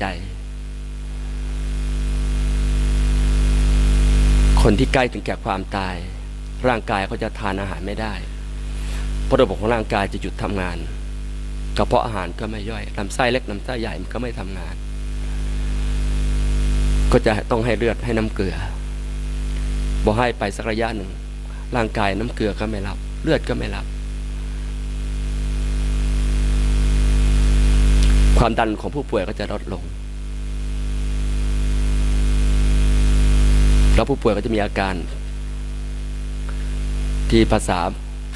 ใจ คนที่ใกล้ถึงแก่ความตาย ร่างกายเขาจะทานอาหารไม่ได้ เพราะระบบของร่างกายจะหยุดทำงานกระเพาะอาหารก็ไม่ย่อยลำไส้เล็กลำไส้ใหญ่มันก็ไม่ทำงาน ก็จะต้องให้เลือดให้น้ำเกลือบอให้ไปสักระยะหนึ่ง ร่างกายน้ำเกลือก็ไม่รับ เลือดก็ไม่รับ ความดันของผู้ป่วยก็จะลดลง แล้วผู้ป่วยก็จะมีอาการ ที่ภาษา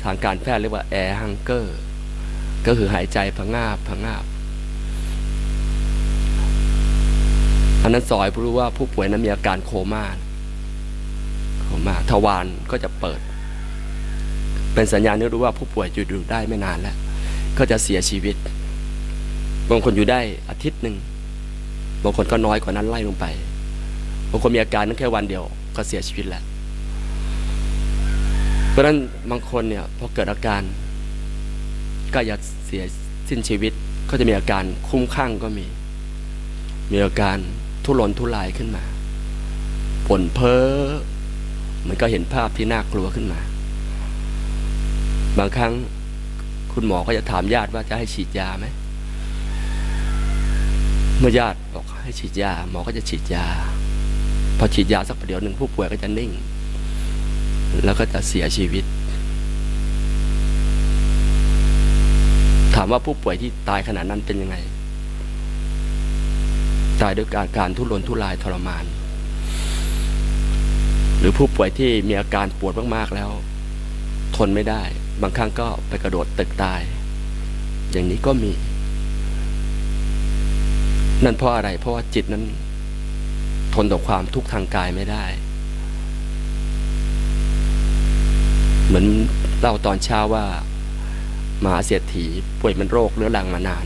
ทางการแพทย์เรียกว่าแอร์ฮังเกอร์ก็คือหายใจพงาบพงาบอันนั้นสอยเพราะว่าผู้ป่วยนั้นมีอาการโคม่าโคม่าทวารก็จะเปิด เป็นสัญญาณที่รู้ว่าผู้ป่วยอยู่ดูได้ไม่นานแล้ว ก็จะเสียชีวิต บางคนอยู่ได้อาทิตย์หนึ่งบางคนก็น้อยกว่านั้นไล่ลงไป บางคนมีอาการนั้นแค่วันเดียวก็เสียชีวิตแล้ว เพราะฉะนั้นบางคนเนี่ยพอเกิดอาการก็อยากเสียสิ้นชีวิตก็จะมีอาการคุ้มข้างก็มี มีอาการทุรนทุรายขึ้นมาปนเพ้อเหมันก็เห็นภาพที่น่ากลัวขึ้นมา บางครั้งคุณหมอก็จะถามญาติว่าจะให้ฉีดยาไหมเมื่อญาติบอกให้ฉีดยา หมอก็จะฉีดยา อฉีดยาสักประเดี๋ยวหนึ่งผู้ป่วยก็จะนิ่ง แล้วก็จะเสียชีวิต ถามว่าผู้ป่วยที่ตายขนาดนั้นเป็นยังไง ตายด้วยอาการทุรนทุรายทรมาน หรือผู้ป่วยที่มีอาการปวดมากๆแล้ว ทนไม่ได้ บางครั้งก็ไปกระโดดตึกตาย อย่างนี้ก็มี นั่นเพราะอะไรเพราะว่าจิตนั้น ทนต่อความทุกข์ทางกายไม่ได้ เหมือนเล่าตอนเช้าว่ามหาเศรษฐีป่วยเป็นโรคเรื้อรังมานาน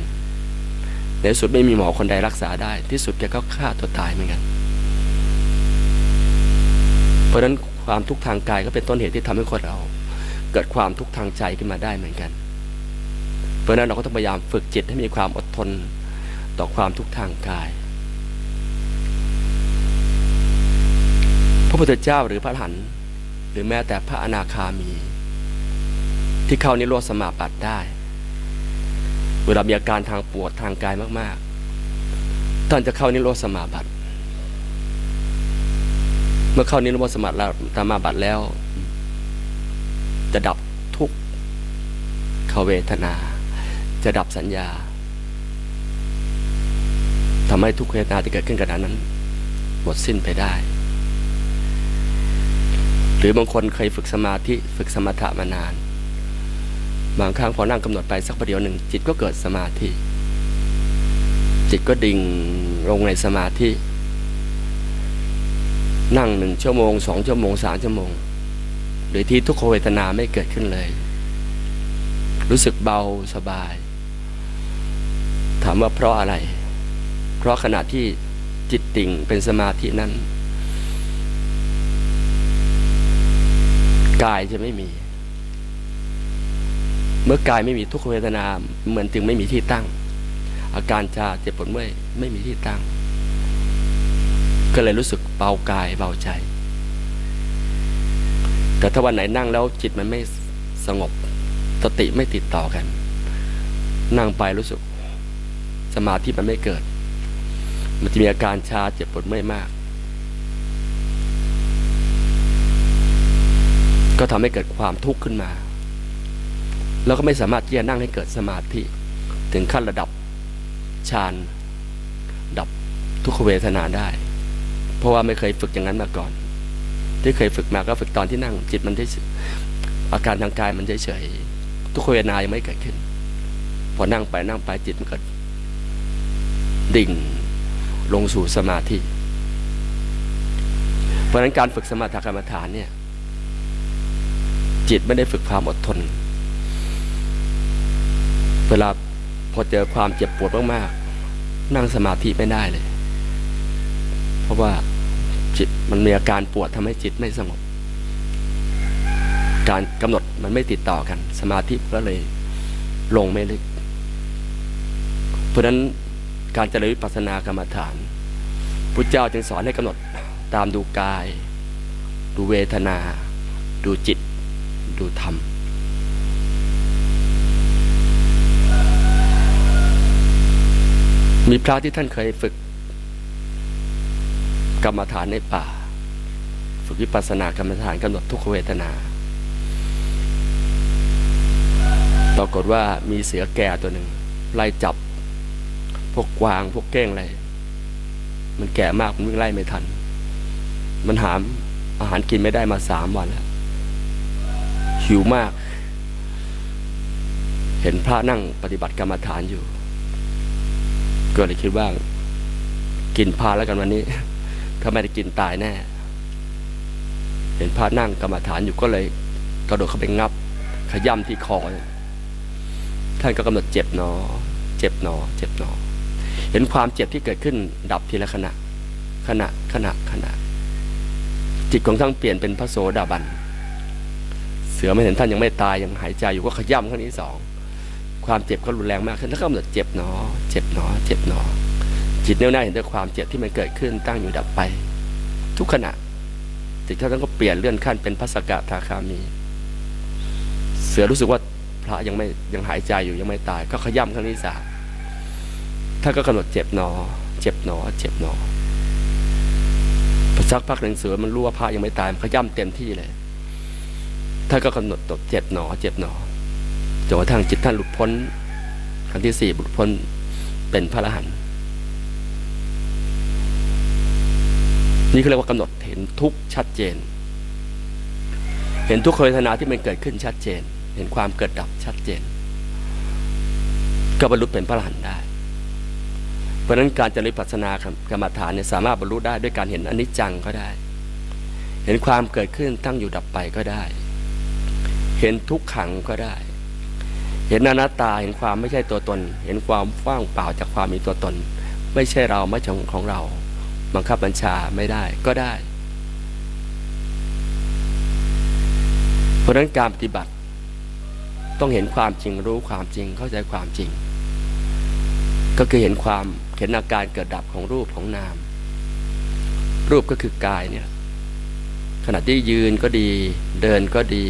ในสุดไม่มีหมอคนใดรักษาได้ ที่สุดแกก็ฆ่าตัวตายเหมือนกัน เพราะฉะนั้นความทุกข์ทางกายก็เป็นต้นเหตุที่ทำให้คนเรา เกิดความทุกข์ทางใจขึ้นมาได้เหมือนกัน เพราะนั้นเราก็ต้องพยายามฝึกจิตให้มีความอดทนต่อความทุกข์ทางกาย พระพุทธเจ้าหรือพระหันหรือแม้แต่พระอนาคามี ที่เข้านิโรธสมาบัติได้ เวลามีอาการทางปวดทางกายมากๆ ท่านจะเข้านิโรธสมาบัติ เมื่อเข้านิโรธสมาบัติแล้ว จะดับทุกขเวทนา จะดับสัญญาทำให้ทุกเวทนาที่เกิดขึ้นกับนั้นหมดสิ้นไปได้ หรือบางคนเคยฝึกสมาธิฝึกสมถะมานาน บางครั้งพอนั่งกำหนดไปสักประเดี๋ยวหนึ่งจิตก็เกิดสมาธิ จิตก็ดิ่งลงในสมาธิ นั่งหนึ่งชั่วโมงสองชั่วโมงสามชั่วโมง โดยที่ทุกขเวทนาไม่เกิดขึ้นเลย รู้สึกเบาสบาย ถามว่าเพราะอะไร เพราะขณะที่จิตติ่งเป็นสมาธินั้น กายจะไม่มี เมื่อกายไม่มีทุกขเวทนาเหมือนจึงไม่มีที่ตั้ง อาการชาเจ็บปวดเมื่อยไม่มีที่ตั้ง ก็เลยรู้สึกเบากายเบาใจ แต่ถ้าวันไหนนั่งแล้วจิตมันไม่สงบสติไม่ติดต่อกัน นั่งไปรู้สึก สมาธิมันไม่เกิด มันจะมีอาการชาเจ็บปวดเมื่อยมาก ก็ทำให้เกิดความทุกข์ขึ้นมา แล้วก็ไม่สามารถที่จะนั่งให้เกิดสมาธิ ถึงขั้นระดับฌานดับทุกขเวทนาได้ เพราะว่าไม่เคยฝึกอย่างนั้นมาก่อน ที่เคยฝึกมาก็ฝึกตอนที่นั่ง จิตมันได้อาการทางกายมันเฉยๆทุกขเวทนายังไม่เกิดขึ้น พอนั่งไปนั่งไปจิตมันกิดดิ่งลงสู่สมาธิ เพราะนั้นการฝึกสมาธิกรรมฐานเนี่ย จิตไม่ได้ฝึกความอดทน เวลาพอเจอความเจ็บปวดมากๆ นั่งสมาธิไม่ได้เลย เพราะว่าจิตมันมีอาการปวดทำให้จิตไม่สงบ การกำหนดมันไม่ติดต่อกัน สมาธิก็เลยลงไม่ลึก เพราะฉะนั้นการเจริญวิปัสสนากรรมฐานพุทธเจ้าจึงสอนให้กำหนดตามดูกาย ดูเวทนา ดูจิต ดูธรรม มีพระที่ท่านเคยฝึก กรรมฐานในป่า ฝึกวิปัสสนากรรมฐานกำหนดทุกขเวทนา ปรากฏว่ามีเสือแก่ตัวหนึ่ง ไล่จับ พวกกวางพวกเก้งอะไร มันแก่มากมันวิ่งไล่ไม่ทัน มันหามอาหารกินไม่ได้มาสามวันแล้ว หิวมาก เห็นพระนั่งปฏิบัติกรรมฐานอยู่ ก็เลยคิดว่า กินพาแล้วกันวันนี้ ถ้าไม่ได้กินตายแน่ เห็นพระนั่งกรรมฐานอยู่ก็เลย กระโดดเข้าไปงับ ขย่ำที่คอท่านก็กำหนดเจ็บหนอ เจ็บหนอ เจ็บหนอ เห็นความเจ็บที่เกิดขึ้น ดับทีละขณะ ขณะขณะขณะ จิตของท่านเปลี่ยนเป็นพระโสดาบัน เสือไม่เห็นท่านยังไม่ตายยังหายใจอยู่ก็ขย่ำครั้งที่สองความเจ็บก็รุนแรงมากขึ้นแล้วก็กำหนดเจ็บหนอ เจ็บหนอ เจ็บหนอ จิตแน่วแน่เห็นด้วยความเจ็บที่มันเกิดขึ้นตั้งอยู่ดับไป ทุกขณะจิตท่านก็เปลี่ยนเลื่อนขั้นเป็นพระสกทาคามี เสือรู้สึกว่าพระยังไม่ยังหายใจอยู่ยังไม่ตาย ก็ขย่ำครั้งที่สามท่านก็กำหนดเจ็บหนอ เจ็บหนอ เจ็บหนอพอสักพักหนึ่งเสือมันรู้ว่าพระยังไม่ตายมันขย่ำเต็มที่เลย ท่านก็กำหนดตบเจ็บหนอ เจ็บหนอจนกระทั่งจิตท่านหลุดพ้นครั้งที่สี่หลุดพ้นเป็นพระอรหันต์นี่เขาเรียกว่ากำหนดเห็นทุกชัดเจน เห็นทุกขเวทนาที่มันเกิดขึ้นชัดเจน เห็นความเกิดดับชัดเจน ก็บรรลุเป็นพระอรหันต์ได้ เพราะฉะนั้นการเจริญปัสนากรรมฐานเนี่ยสามารถบรรลุได้ด้วยการเห็นอนิจจังก็ได้ เห็นความเกิดขึ้นตั้งอยู่ดับไปก็ได้ เห็นทุกขังก็ได้ เห็นอนัตตาเห็นความไม่ใช่ตัวตน เห็นความว่างเปล่าจากความมีตัวตน ไม่ใช่เราไม่ใช่ของเรา บังคับบัญชาไม่ได้ก็ได้ เพราะฉะนั้นการปฏิบัติต้องเห็นความจริงรู้ความจริงเข้าใจความจริง ก็คือเห็นความเห็นอาการเกิดดับของรูปของนาม รูปก็คือกายเนี่ยขณะที่ยืนก็ดี เดินก็ดี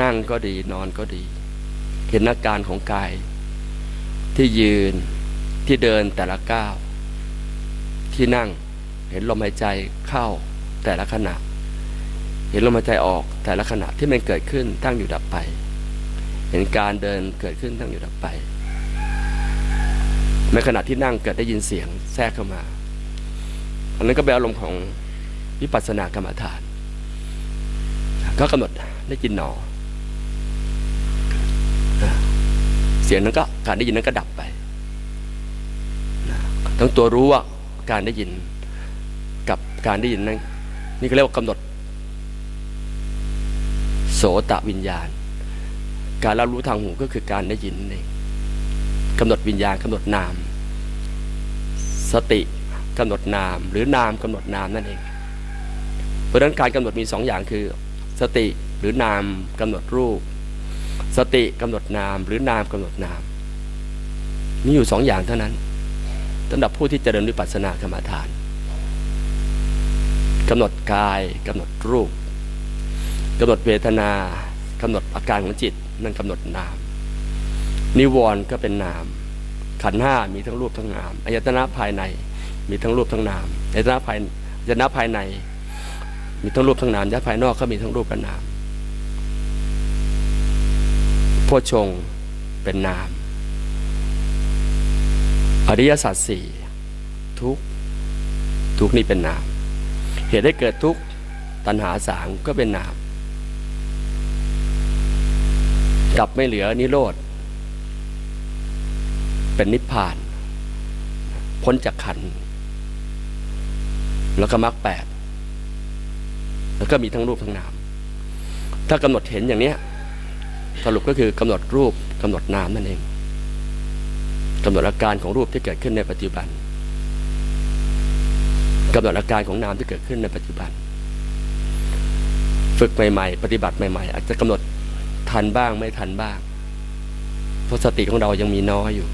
นั่งก็ดีนอนก็ดี เห็นอาการของกาย ที่ยืนที่เดินแต่ละก้าว ที่นั่งเห็นลมหายใจเข้าแต่ละขณะ เห็นลมหายใจออกแต่ละขณะที่มันเกิดขึ้นตั้งอยู่ดับไป เห็นการเดินเกิดขึ้นตั้งอยู่ดับไปในขณะที่นั่งเกิดได้ยินเสียงแทรกเข้ามาอันนั้นก็เป็นอารมณ์ของวิปัสสนากรรมฐาน ก็กำหนดได้ยินหนอ เสียงนั้นก็การได้ยินนั้นก็ดับไปทั้งตัวรู้ว่าการได้ยินกับการได้ยินนั้นนี่ก็เรียกว่ากำหนด โสตวิญญาณ การรับรู้ทางหูก็คือการได้ยินนั่นเองกำหนดวิญญาณกำหนดนาม สติกำหนดนาม หรือนามกำหนดนามนั่นเอง เพราะฉะนั้นการกำหนดมีสองอย่างคือ สติหรือนามกำหนดรูป สติกำหนดนามหรือนามกำหนดนาม มีอยู่สองอย่างเท่านั้นสำหรับผู้ที่เจริญวิปัสสนากรรมฐานกำหนดกายกำหนดรูปกำหนดเวทนากำหนดอาการของจิตนั่นกำหนดนาม นิวรณ์ก็เป็นนาม ขันธ์ห้ามีทั้งรูปทั้งนามอายตนะภายในมีทั้งรูปทั้งนามอายตนะภายอายตนะภายใน มีทั้งรูปทั้งนามยะภายนอกก็มีทั้งรูปและนาม โพชงเป็นนาม อริยสัจสี่ทุกทุกนี่เป็นนาม เหตุให้เกิดทุกตัณหาสามก็เป็นนามกลับไม่เหลือนิโรธ เป็นนิพพาน พ้นจากขัน แล้วก็มรรคแปดแล้วก็มีทั้งรูปทั้งนาม ถ้ากำหนดเห็นอย่างเนี้ย สรุปก็คือกำหนดรูปกำหนดนามนั่นเองกำหนดอาการของรูปที่เกิดขึ้นในปัจจุบันกำหนดอาการของนามที่เกิดขึ้นในปัจจุบัน ฝึกใหม่ๆ ปฏิบัติใหม่ ๆ อาจจะกำหนดทันบ้างไม่ทันบ้างเพราะสติของเรายังมีน้อยอยู่